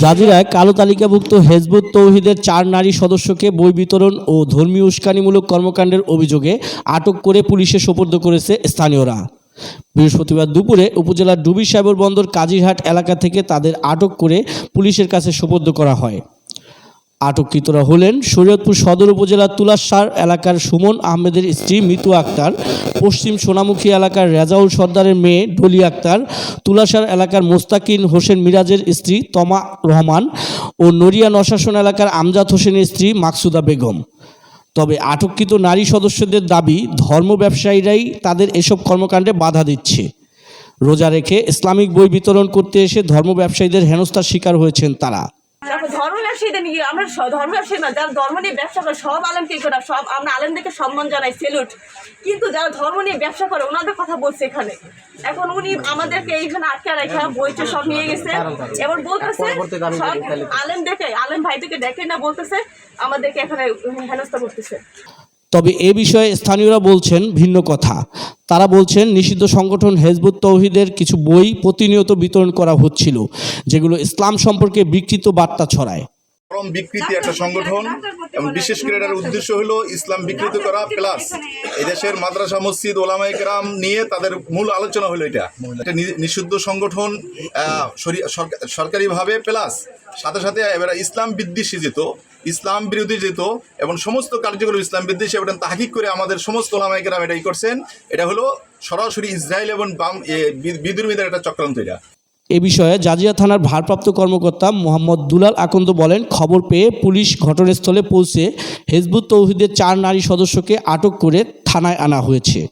জাজিরায় কালো তালিকাভুক্ত হেজবুত তৌহিদের চার নারী সদস্যকে বই বিতরণ ও ধর্মীয় উস্কানিমূলক কর্মকাণ্ডের অভিযোগে আটক করে পুলিশে সোপর্দ করেছে স্থানীয়রা। বৃহস্পতিবার দুপুরে উপজেলার ডুবি সাহেবর বন্দর কাজিরহাট এলাকা থেকে তাদের আটক করে পুলিশের কাছে সোপর্দ করা হয়। আটককৃতরা হলেন শরীয়তপুর সদর উপজেলার তুলাসার এলাকার সুমন আহমেদের স্ত্রী মিতু আক্তার, পশ্চিম সোনামুখী এলাকার রেজাউল সর্দারের মেয়ে ডলি আক্তার, তুলাসার এলাকার মোস্তাকিন হোসেন মিরাজের স্ত্রী তমা রহমান ও নড়িয়া নশাসন এলাকার আমজাদ হোসেনের স্ত্রী মাকসুদা বেগম। তবে আটককৃত নারী সদস্যদের দাবি, ধর্ম ব্যবসায়ীরাই তাদের এসব কর্মকাণ্ডে বাধা দিচ্ছে। রোজা রেখে ইসলামিক বই বিতরণ করতে এসে ধর্ম ব্যবসায়ীদের হেনস্থার শিকার হয়েছেন তারা। ধর্ম ব্যবসায়ীদের নিয়ে আমরা ধর্ম ব্যবসায়ী না, যারা ধর্ম নিয়ে ব্যবসা করে, সব আলেমকে করা সব আমরা আলেমদেরকে সম্মান জানাই সেলুট কিন্তু যারা ধর্ম নিয়ে ব্যবসা করে, ওনাদের কথা বলছে এখানে। এখন উনি আমাদেরকে এইখানে আটকে রেখে বইটা সব নিয়ে গেছে। এবার বলতেছে, সব দেখে আলেম ভাইদেরকে দেখে না বলতেছে, আমাদেরকে এখানে হেনস্থা করতেছে। তবে এ বিষয়ে স্থানীয়রা বলছেন ভিন্ন কথা। তারা বলছেন, নিষিদ্ধ সংগঠন হেজবুত তৌহিদের কিছু বই প্রতিনিয়ত বিতরণ করা হচ্ছিল, যেগুলো ইসলাম সম্পর্কে বিকৃত বার্তা ছড়ায়। চরম বিকৃতি একটা সংগঠন এবং বিশেষ করে এটার উদ্দেশ্য হলো ইসলাম বিকৃত করা প্লাস এদেশের মাদ্রাসা মসজিদ ওলামাই কেরাম নিয়ে তাদের মূল আলোচনা হলো এটা। নিষিদ্ধ সংগঠন সরকারিভাবে প্লাস সাথে সাথে এবার ইসলাম বিদ্বেষী যেত ইসলাম বিরোধী যেত এবং সমস্ত কার্যকরী ইসলাম বিদ্বেষী এবং তাহাকিক করে আমাদের সমস্ত ওলামাই কেরাম এটাই করছেন। এটা হলো সরাসরি ইসরায়েল এবং বাম এ, বি- বিদ্রোহীদের একটা চক্রান্ত এটা। এ বিষয়ে জাজিয়া থানার ভারপ্রাপ্ত কর্মকর্তা মোহাম্মদ দুলাল আকন্দ বলেন, খবর পেয়ে পুলিশ ঘটনাস্থলে পৌঁছে হেজবুত তৌহিদের চার নারী সদস্যকে আটক করে থানায় আনা হয়েছে।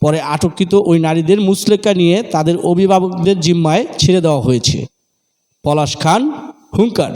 পরে আটককৃত ওই নারীদের মুসলেকা নিয়ে তাদের অভিভাবকদের জিম্মায় ছেড়ে দেওয়া হয়েছে। পলাশ খান, হুঙ্কার।